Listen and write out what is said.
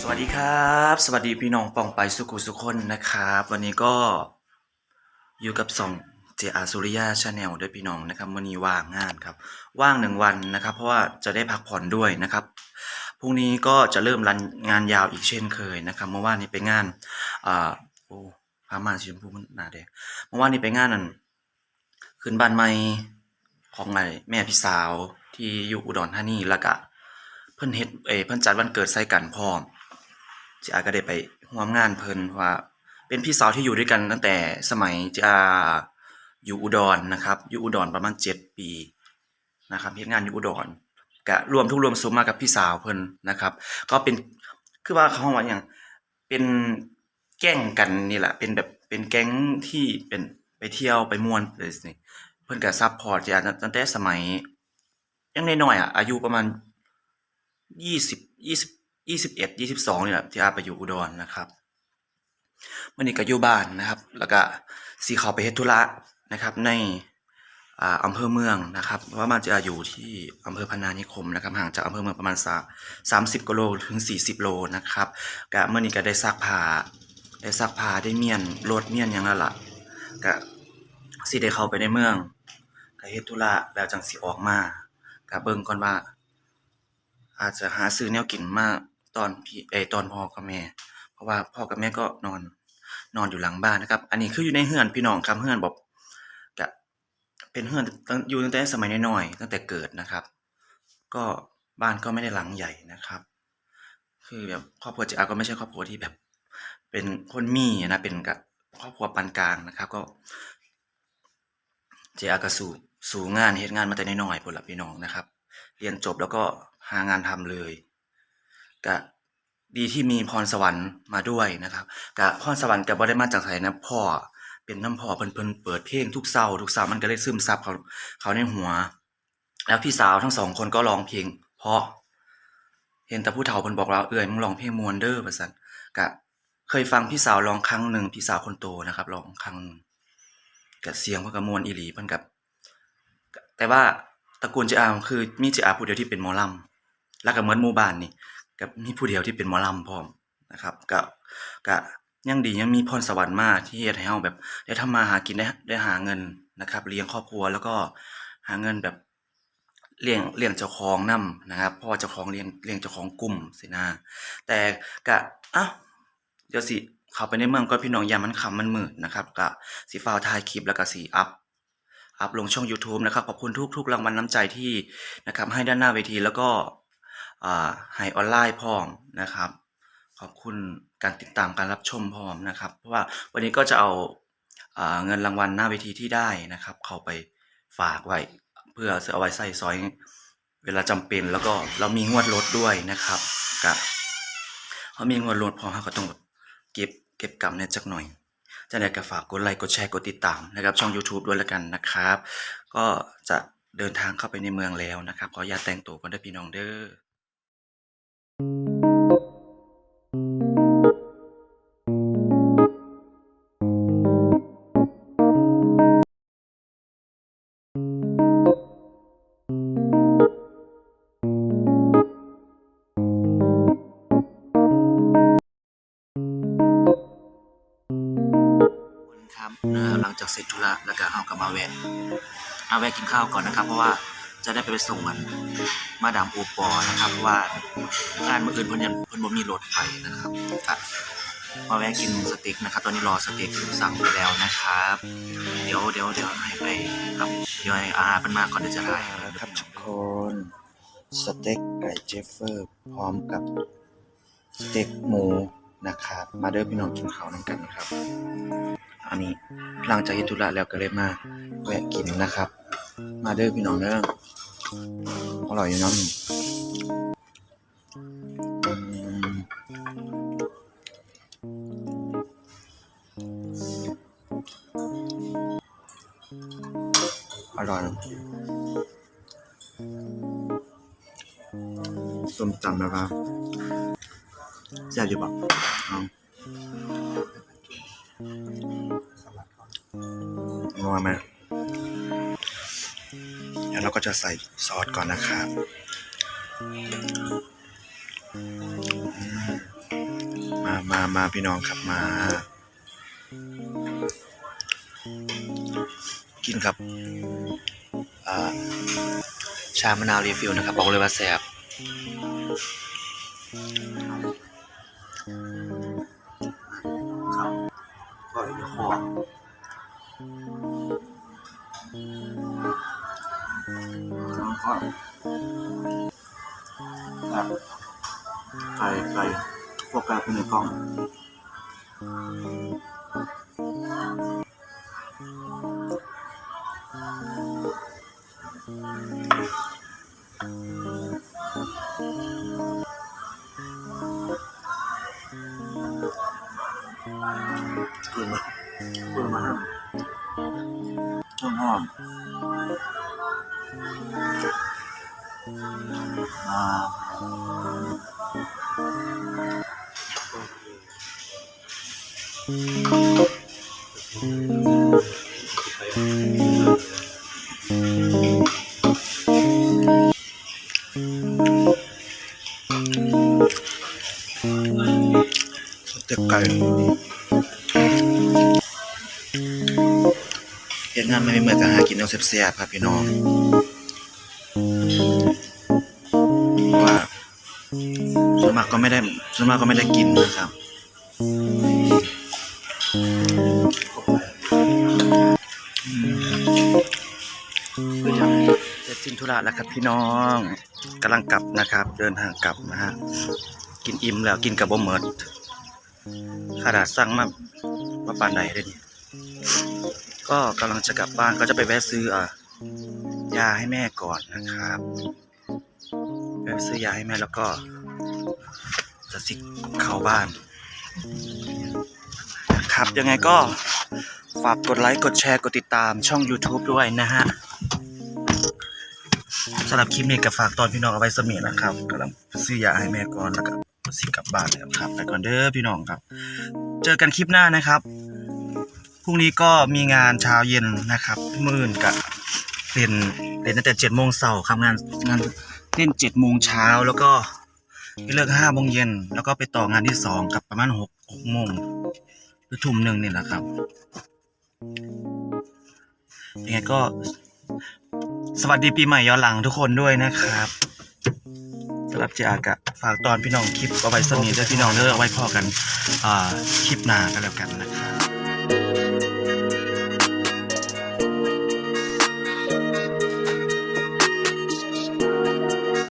สวัสดีครับ สวัสดีพี่น้องปองไปสุขุสุคนนะครับ วันนี้ก็อยู่กับสองเจอาสุริยาชาแนลด้วยพี่น้องนะครับวันนี้ว่างงานครับ ว่างหนึ่งวันนะครับ เพราะว่าจะได้พักผ่อนด้วยนะครับพรุ่งนี้ก็จะเริ่มรันงานยาวอีกเช่นเคยนะครับ เมื่อวานนี้ไปงานอ่าโอ้พามาสีชมพูมันหนาแดงเมื่อวานนี้ไปงานนั่น ขึ้นบ้านใหม่ของไอ้แม่พี่สาวที่อยู่อุดรธานีแล้วก็เพิ่นเฮ็ดเอยเพิ่นจัดวันเกิดใส่กันพร้อมจิอาก็ได้ไปร่วมงานเพิ่นว่า เป็นพี่สาวที่อยู่ด้วยกันตั้งแต่สมัยจิอาอยู่อุดรนะครับ อยู่อุดรประมาณเจ็ดปีนะครับเฮ็ดงานอยู่อุดรก็รวมทุกรวมสุมมากับพี่สาวเพิ่นนะครับ ก็เป็นคือว่าเขาว่าอย่างเป็นแก๊งกันนี่แหละเป็นแบบเป็นแก๊งที่เป็น ไปเที่ยวไปม่วนเลยสิเพิ่นก็ซัพพอร์ตจิอาตั้งแต่สมัย ยังน้อยๆอะอายุประมาณยี่สิบยี่สิบยี่สิบเอ็ดยี่สิบสองนี่แหละที่อาไปอยู่อุดรนะครับวันนี้ก็อยู่บ้านนะครับ แล้วก็สีเขาไปเฮ็ดธุระนะครับ ในอ่าอำเภอเมืองนะครับว่ามันจะอยู่ที่อำเภอพนานิคมนะครับห่างจากอำเภอเมืองประมาณสามสิบกิโลถึงสี่สิบโลนะครับก็เมื่อนี้ก็ได้ซักผ้าได้ซักผ้าได้เมียนรถเมียนย่างนั้นล่ะ ก็สิได้เข้าไปในเมืองก็เฮ็ดธุระแล้วจังสิออกมาก็เบิ่งก่อนว่า อาจจะหาซื้อแนวกินมาตอนพี่เอตอนพ่อกับแม่ เพราะว่าพ่อกับแม่ก็นอนนอนอยู่หลังบ้านนะครับ อันนี้คืออยู่ในเฮือนพี่น้องครับเฮือนบอกกะเป็นเฮือนตั้งอยู่ตั้งแต่สมัยน้อยๆตั้งแต่เกิดนะครับ ก็บ้านก็ไม่ได้หลังใหญ่นะครับ คือแบบครอบครัวเจอาก็ไม่ใช่ครอบครัวที่แบบ เป็นคนมีนะเป็นกับ ครอบครัวปานกลางนะครับ ก็ เจอาก็สู่สู่งานเฮ็ดงานมาแต่น้อยๆพุ่นล่ะพี่น้องนะครับ เรียนจบแล้วก็หางานทำเลยก็ดีที่มีพรสวรรค์มาด้วยนะครับก็พรสวรรค์ก็บ่ได้มาจากไสนะพ่อเป็นน้ำพ่อเพิ่นเพิ่นเปิดเพลงทุกเช้าทุกเช้ามันก็เลยซึมซับเขาเขาในหัว แล้วพี่สาวทั้งสองคนก็ร้องเพลง เพราะ เห็นแต่ผู้เฒ่าเพิ่นบอกว่าเอ้ยมึงร้องเพลงมวนเด้อว่าซั่นก็ เคยฟังพี่สาวร้องครั้งหนึ่งพี่สาวคนโตนะครับร้องครั้งหนึ่งก็เสียงเพิ่นก็ม่วนอีหลีพันกับ แต่ว่าตระกูลเจอาคือมีเจอาผู้เดียวที่เป็นหมอลำแล้วก็เหมือนหมู่บ้านนี่ก็มีผู้เดียวที่เป็นหมอลำพร้อมนะครับก็ก็ยังดียังมีพรสวรรค์มากที่เฮ็ดให้เฮาแบบ ได้ทำมาหากินได้ได้หาเงินนะครับ เลี้ยงครอบครัวแล้วก็หาเงินแบบเลี้ยงเลี้ยงเจ้าของนํนะครับเพราะว่าเจ้าของเลี้ยงเลี้ยงเจ้าของกลุ่มสินะแต่ก็อ้าว เดี๋ยวสิเข้าไปในเมืองก็พี่น้องยามันคำมันมืดนะครับก็สิฟ้าวถ่ายคลิปแล้วก็สิอัพอัพลงช่อง YouTube นะครับขอบคุณทุกทุกรางวัลน้ำใจที่นะครับให้ด้านหน้าเวทีแล้วก็ให้ออนไลน์พร้อมนะครับ ขอบคุณการติดตามการรับชมพร้อมนะครับ เพราะว่าวันนี้ก็จะเอาเงินรางวัลหน้าเวทีที่ได้นะครับ เข้าไปฝากไว้เพื่อเอาไว้ใส่ซอยเวลาจำเป็นแล้วก็เรามีงวดรถด้วยนะครับกับเขามีงวดรถพอเขาก็ต้อง เก็บเก็บกำเนี่ยจักหน่อยจะได้ก็ฝากกดไลค์กดแชร์กดติดตามนะครับ ช่อง YouTube ด้วยแล้วกันนะครับ ก็จะเดินทางเข้าไปในเมืองแล้วนะครับขออย่าแต่งตัวกันด้วยพี่น้องเด้อ ร็จธุระแล้วก็เอากลับมาแวะเอาแวะกินข้าวก่อนนะครับ เพราะว่าจะได้ไปส่งมันมาดามโอปอนะครับเพราะว่างานเมื่อคืนเพิ่นยังเพิ่นบ่มีรถไปนะครับมาแวะกินสเต็กนะครับ ตอนนี้รอสเต็กสั่งไปแล้วนะครับ เดี๋ยวเดี๋ยวเดี๋ยวให้ไปครับเดี๋ยวให้อาเป็นมาก่อนเดี๋ยวจะได้ครับทุกคนสเต็กไก่เจฟเฟอร์พร้อมกับสเต็กหมูนะครับ มาเด้อพี่น้องกินข้าวนํกันครับ อันนี้หลังจากเฮ็ดธุระแล้วก็เลยมาแวะกินนะครับ มาเด้อพี่น้องเด้ออร่อยอยู่น้อืมอร่อยส้มตำนะครับแซ่บอยู่ปะเอา มามาแล้วเราก็จะใส่ซอสก่อนนะครับมามามาพี่น้องครับมา กินครับชามะนาวรีฟิลนะครับ บอกเลยว่าแซ่บครับก็อยู่ในคอ ครับไก่ไก่พวกไก่เป็นในกล้องปืนมาปืนมาห้า มต้นหอม เจ็บไก่เห็นงานไม่เมือนกับหากินเอาเสียบๆครับพี่น้องเพราะว่าส่วนมากก็ไม่ได้ส่วนมากก็ไม่ได้กินนะครับเสร็จสิ้นธุระแล้วครับพี่น้องกำลังกลับนะครับ เดินทางกลับนะฮะกินอิ่มแล้วกินกับบ่เมิดขนาดสั่งมามาปานใดเลยนี่ ก็กำลังจะกลับบ้านก็จะไปแวะซื้ออะยาให้แม่ก่อนนะครับแวะซื้อยาให้แม่แล้วก็ จะสิเข้าบ้านนะครับยังไงก็ฝากกดไลค์กดแชร์กดติดตามช่อง YouTube ด้วยนะฮะสำหรับคลิปนี้ก็ฝากตอนพี่น้องเอาไว้เสมีนะครับกำลังซื้อยาให้แม่ก่อนแล้วก็สิกลับบ้านแล้วครับ ไปก่อนเด้อพี่น้องครับ เจอกันคลิปหน้านะครับ พรุ่งนี้ก็มีงานเช้าเย็นนะครับมื่นกับเล่นเล่นตั้งแต่เจ็ดโมงเช้าครับงานงานเล่นเจ็ดโมงเช้าแล้วก็ไปเลิกห้าโมงเย็นแล้วก็ไปต่องานที่สองกับประมาณหกหกโมงหรือทุ่มหนึ่งนี่แหละครับยังไงก็สวัสดีปีใหม่ย้อนหลังทุกคนด้วยนะครับสำหรับเจอากะฝากตอนพี่น้องคลิปเอาไว้สนิทด้วยพี่น้องเด้อเอาไว้พอกันอ่าคลิปหน้ากันแล้วกันนะครับ